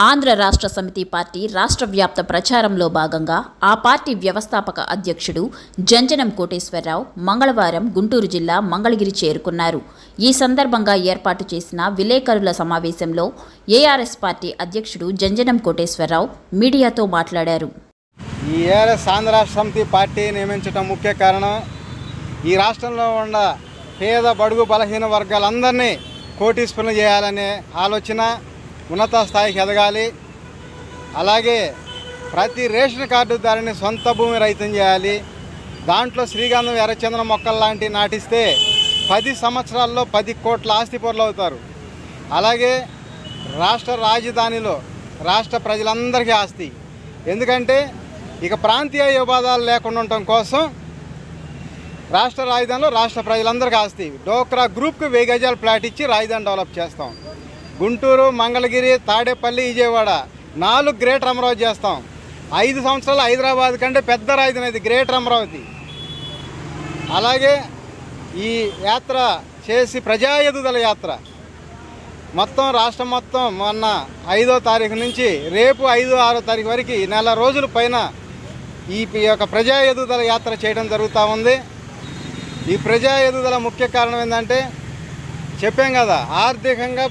ఆంధ్ర రాష్ట్ర సమితి పార్టీ రాష్ట్ర వ్యాప్త ప్రచారంలో భాగంగా ఆ పార్టీ వ్యవస్థాపక అధ్యక్షుడు జంజనం కోటేశ్వరరావు మంగళవారం గుంటూరు జిల్లా మంగళగిరి చేరుకున్నారు. ఈ సందర్భంగా ఏర్పాటు చేసిన విలేకరుల సమావేశంలో ఏఆర్ఎస్ పార్టీ అధ్యక్షుడు జంజనం కోటేశ్వరరావు మీడియాతో మాట్లాడారు. ఈ ఏఆర్ఎస్ ఆంధ్ర రాష్ట్ర సమితి పార్టీ నియమించడం ముఖ్య కారణం ఈ రాష్ట్రంలో ఉన్న పేద బడుగు బలహీన వర్గాలందరినీ కోటీశ్వరులు చేయాలనే ఆలోచన ఉన్నత స్థాయికి ఎదగాలి. అలాగే ప్రతి రేషన్ కార్డుదారిని సొంత భూమి రైతం చేయాలి. దాంట్లో శ్రీగంధం ఎర్రచందనం మొక్కలు లాంటివి నాటిస్తే పది సంవత్సరాల్లో పది కోట్ల ఆస్తి పొరలు అవుతారు. అలాగే రాష్ట్ర రాజధానిలో రాష్ట్ర ప్రజలందరికీ ఆస్తి. ఎందుకంటే ఇక ప్రాంతీయ వివాదాలు లేకుండా ఉండటం కోసం రాష్ట్ర రాజధానిలో రాష్ట్ర ప్రజలందరికీ ఆస్తి. డోక్రా గ్రూప్కి వెయ్యి గజాల ప్లాట్ ఇచ్చి రాజధాని డెవలప్ చేస్తాం. గుంటూరు మంగళగిరి తాడేపల్లి విజయవాడ నాలుగు గ్రేటర్ అమరావతి చేస్తాం. ఐదు సంవత్సరాలు హైదరాబాద్ కంటే పెద్ద రాజధాని ఇది గ్రేటర్ అమరావతి అలాగే ఈ యాత్ర చేసి ప్రజా ఎదుగుదల యాత్ర. మొత్తం రాష్ట్రం మొత్తం మొన్న ఐదో తారీఖు నుంచి రేపు ఐదు ఆరో తారీఖు వరకు ఈ నెల రోజుల పైన ఈ యొక్క ప్రజా ఎదుగుదల యాత్ర చేయడం జరుగుతూ ఉంది. ఈ ప్రజా ఎదుదల ముఖ్య కారణం ఏంటంటే చెప్పాం కదా ఆర్థికంగా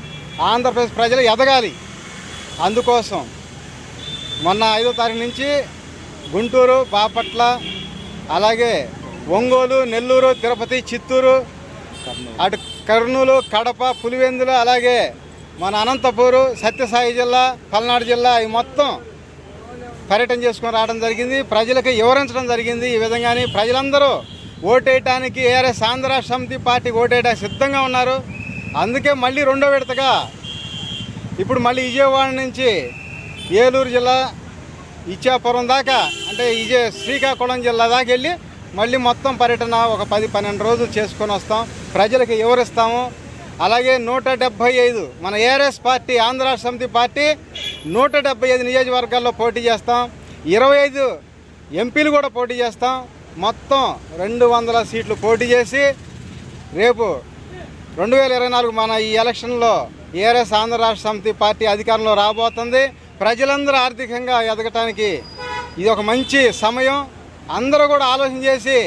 ఆంధ్రప్రదేశ్ ప్రజలు ఎదగాలి. అందుకోసం మొన్న ఐదో తారీఖు నుంచి గుంటూరు బాపట్ల అలాగే ఒంగోలు నెల్లూరు తిరుపతి చిత్తూరు అటు కర్నూలు కడప పులివెందులు అలాగే మన అనంతపూరు సత్యసాయి జిల్లా పల్నాడు జిల్లా ఈ మొత్తం పర్యటన చేసుకొని రావడం జరిగింది. ప్రజలకు వివరించడం జరిగింది. ఈ విధంగానే ప్రజలందరూ ఓటేయటానికి ఏఆర్ఎస్ ఆంధ్ర సమితి పార్టీ ఓటేయడానికి సిద్ధంగా ఉన్నారు. అందుకే మళ్ళీ రెండో విడతగా ఇప్పుడు మళ్ళీ విజయవాడ నుంచి ఏలూరు జిల్లా ఇచ్చాపురం దాకా అంటే విజయ శ్రీకాకుళం జిల్లా దాకా వెళ్ళి మళ్ళీ మొత్తం పర్యటన ఒక పది పన్నెండు రోజులు చేసుకొని వస్తాం. ప్రజలకు వివరిస్తాము అలాగే నూట డెబ్భై ఐదు మన ఏఆర్ఎస్ పార్టీ ఆంధ్ర రాష్ట్ర సమితి పార్టీ నూట డెబ్భై ఐదు నియోజకవర్గాల్లో పోటీ చేస్తాం. ఇరవై ఐదు ఎంపీలు కూడా పోటీ చేస్తాం. మొత్తం రెండు వందల సీట్లు పోటీ చేసి రేపు రెండు వేల ఇరవై నాలుగు మన ఈ ఎలక్షన్లో ఏఆర్ఎస్ ఆంధ్ర రాష్ట్ర సమితి పార్టీ అధికారంలో రాబోతుంది. ప్రజలందరూ ఆర్థికంగా ఎదగటానికి ఇది ఒక మంచి సమయం. అందరూ కూడా ఆలోచన చేసి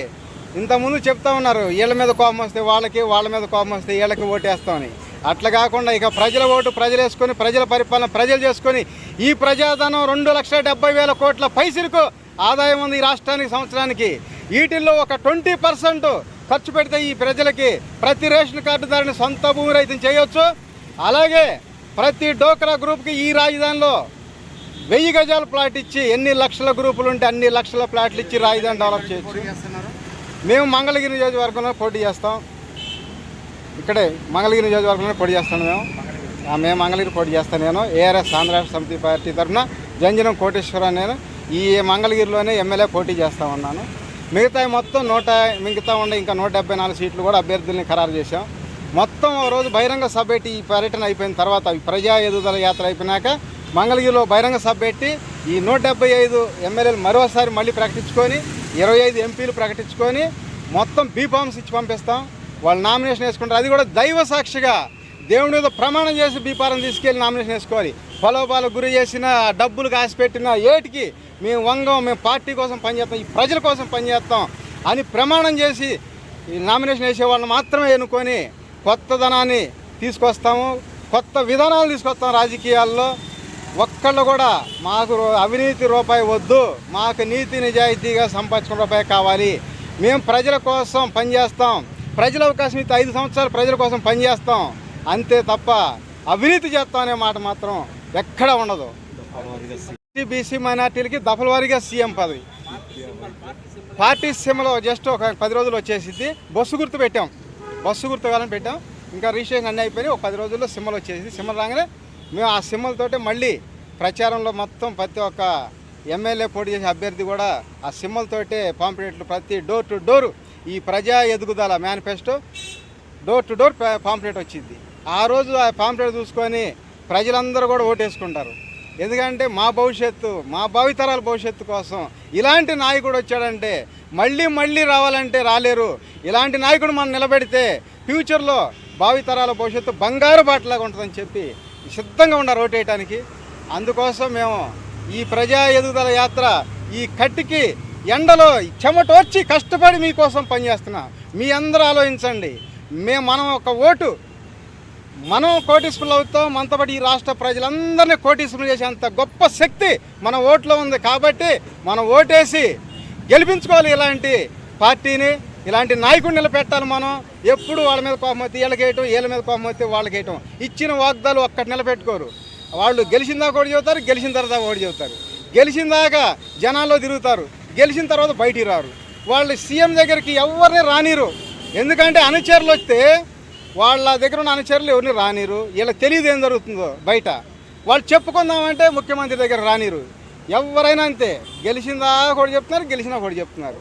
ఇంతకుముందు చెప్తా ఉన్నారు వీళ్ళ మీద కోపం వస్తే వాళ్ళకి వాళ్ళ మీద కోపం వస్తే వీళ్ళకి ఓటేస్తామని. అట్లా కాకుండా ఇక ప్రజల ఓటు ప్రజలు వేసుకొని ప్రజల పరిపాలన ప్రజలు చేసుకొని ఈ ప్రజాధనం రెండు లక్షల డెబ్బై వేల కోట్ల పైసలకు ఆదాయం ఉంది ఈ రాష్ట్రానికి సంవత్సరానికి. వీటిల్లో ఒక ట్వంటీ పర్సెంట్ ఖర్చు పెడితే ఈ ప్రజలకి ప్రతి రేషన్ కార్డుదారిని సొంత భూమి రైతం చేయొచ్చు. అలాగే ప్రతి డోక్రా గ్రూప్కి ఈ రాజధానిలో వెయ్యి గజాల ప్లాట్ ఇచ్చి ఎన్ని లక్షల గ్రూపులు ఉంటే అన్ని లక్షల ప్లాట్లు ఇచ్చి రాజధాని డెవలప్ చేయొచ్చు. మేము మంగళగిరి నియోజకవర్గంలో పోటీ చేస్తాం. ఇక్కడే మంగళగిరి నియోజకవర్గంలో పోటీ చేస్తాను మేము. మేము మంగళగిరి పోటీ చేస్తాను నేను. ఏఆర్ఎస్ ఆంధ్ర సమితి పార్టీ తరఫున జంజనం కోటేశ్వర నేను ఈ మంగళగిరిలోనే ఎమ్మెల్యే పోటీ చేస్తా ఉన్నాను. మిగతా మొత్తం నూట మిగతా ఉండే ఇంకా నూట డెబ్బై నాలుగు సీట్లు కూడా అభ్యర్థుల్ని ఖరారు చేశాం. మొత్తం రోజు బహిరంగ సభ పెట్టి ఈ పర్యటన అయిపోయిన తర్వాత ప్రజా ఎదుగుదల యాత్ర అయిపోయినాక మంగళగిరిలో బహిరంగ సభ పెట్టి ఈ నూట డెబ్బై ఐదు ఎమ్మెల్యేలు మరోసారి మళ్ళీ ప్రకటించుకొని ఇరవై ఐదు ఎంపీలు ప్రకటించుకొని మొత్తం బీఫామ్స్ ఇచ్చి పంపిస్తాం. వాళ్ళు నామినేషన్ వేసుకుంటారు. అది కూడా దైవ సాక్షిగా దేవుడి మీద ప్రమాణం చేసి బీపారం తీసుకెళ్ళి నామినేషన్ వేసుకోవాలి. ప్రలోభాలకు గురి చేసిన డబ్బులు కాసిపెట్టిన ఏటికి మేము వంగం మేము పార్టీ కోసం పనిచేస్తాం ఈ ప్రజల కోసం పనిచేస్తాం అని ప్రమాణం చేసి ఈ నామినేషన్ వేసే వాళ్ళని మాత్రమే ఎన్నుకొని కొత్త ధనాన్ని తీసుకొస్తాము. కొత్త విధానాలు తీసుకొస్తాం రాజకీయాల్లో. ఒక్కళ్ళు కూడా మాకు రూ- అవినీతి రూపాయి వద్దు మాకు నీతి నిజాయితీగా సంపాదించుకున్న రూపాయి కావాలి. మేము ప్రజల కోసం పనిచేస్తాం. ప్రజల అవకాశం ఇస్తే ఐదు సంవత్సరాలు ప్రజల కోసం పనిచేస్తాం. అంతే తప్ప అవినీతి చేస్తాం అనే మాట మాత్రం ఎక్కడ ఉండదు. బీసీ మైనార్టీలకి దఫల వారీగా సీఎం పదవి. పార్టీ సీమలో జస్ట్ ఒక పది రోజులు వచ్చేసింది బస్సు గుర్తు పెట్టాం. బస్సు గుర్తు కావాలని పెట్టాం. ఇంకా రిజిస్ట్రేషన్ అన్నీ అయిపోయి ఒక పది రోజుల్లో సిమ్మలు వచ్చేసి సిమ్మలు రాగానే మేము ఆ సిమ్మలతోటే మళ్ళీ ప్రచారంలో మొత్తం ప్రతి ఒక్క ఎమ్మెల్యే పోటీ చేసే అభ్యర్థి కూడా ఆ సిమ్మలతోటే పాంప్లెట్లు ప్రతి డోర్ టు డోర్ ఈ ప్రజా ఎదుగుదల manifesto door to door pamphlet వచ్చింది. ఆ రోజు ఆ పాంప్లెట్ చూసుకొని ప్రజలందరూ కూడా ఓటేసుకుంటారు. ఎందుకంటే మా భవిష్యత్తు మా భావితరాల భవిష్యత్తు కోసం ఇలాంటి నాయకుడు వచ్చాడంటే మళ్ళీ మళ్ళీ రావాలంటే రాలేరు. ఇలాంటి నాయకుడు మనం నిలబెడితే ఫ్యూచర్లో భావితరాల భవిష్యత్తు బంగారు బాటలాగా ఉంటుందని చెప్పి సిద్ధంగా ఉన్నారు ఓటేయటానికి అందుకోసం మేము ఈ ప్రజా ఎదుగుదల యాత్ర ఈ కట్టికి ఎండలో చెమటోర్చి కష్టపడి మీకోసం పనిచేస్తున్నాం. మీ అందరూ ఆలోచించండి. మేము మనం ఒక ఓటు మనం కోటీశ్వరులు అవుతాం మనతో పాటు ఈ రాష్ట్ర ప్రజలందరినీ కోటీశ్వరులు చేసేంత గొప్ప శక్తి మన ఓట్లో ఉంది కాబట్టి మనం ఓటేసి గెలిపించుకోవాలి ఇలాంటి పార్టీని ఇలాంటి నాయకుడిని నిలబెట్టాలి మనం. ఎప్పుడు వాళ్ళ మీద కోపం అయితే వీళ్ళకేయటం వీళ్ళ మీద కోపం అయితే వాళ్ళకేయటం ఇచ్చిన వాగ్దాలు ఒక్కటి నిలబెట్టుకోరు. వాళ్ళు గెలిచిన దాకా ఒకటి చెబుతారు గెలిచిన తర్వాత ఒకటి చెబుతారు. గెలిచిన దాకా జనాల్లో తిరుగుతారు. గెలిచిన తర్వాత బయటికి రారు. వాళ్ళు సీఎం దగ్గరికి ఎవరిని రానిరు. ఎందుకంటే అనుచరులు వస్తే వాళ్ళ దగ్గర ఉన్న అనుచరులు ఎవరిని రానిరు? వీళ్ళకి తెలియదు ఏం జరుగుతుందో బయట. వాళ్ళు చెప్పుకుందామంటే ముఖ్యమంత్రి దగ్గర రానిరు. ఎవరైనా అంతే. గెలిచిందా కూడా చెప్తున్నారు గెలిచినా కూడా చెప్తున్నారు.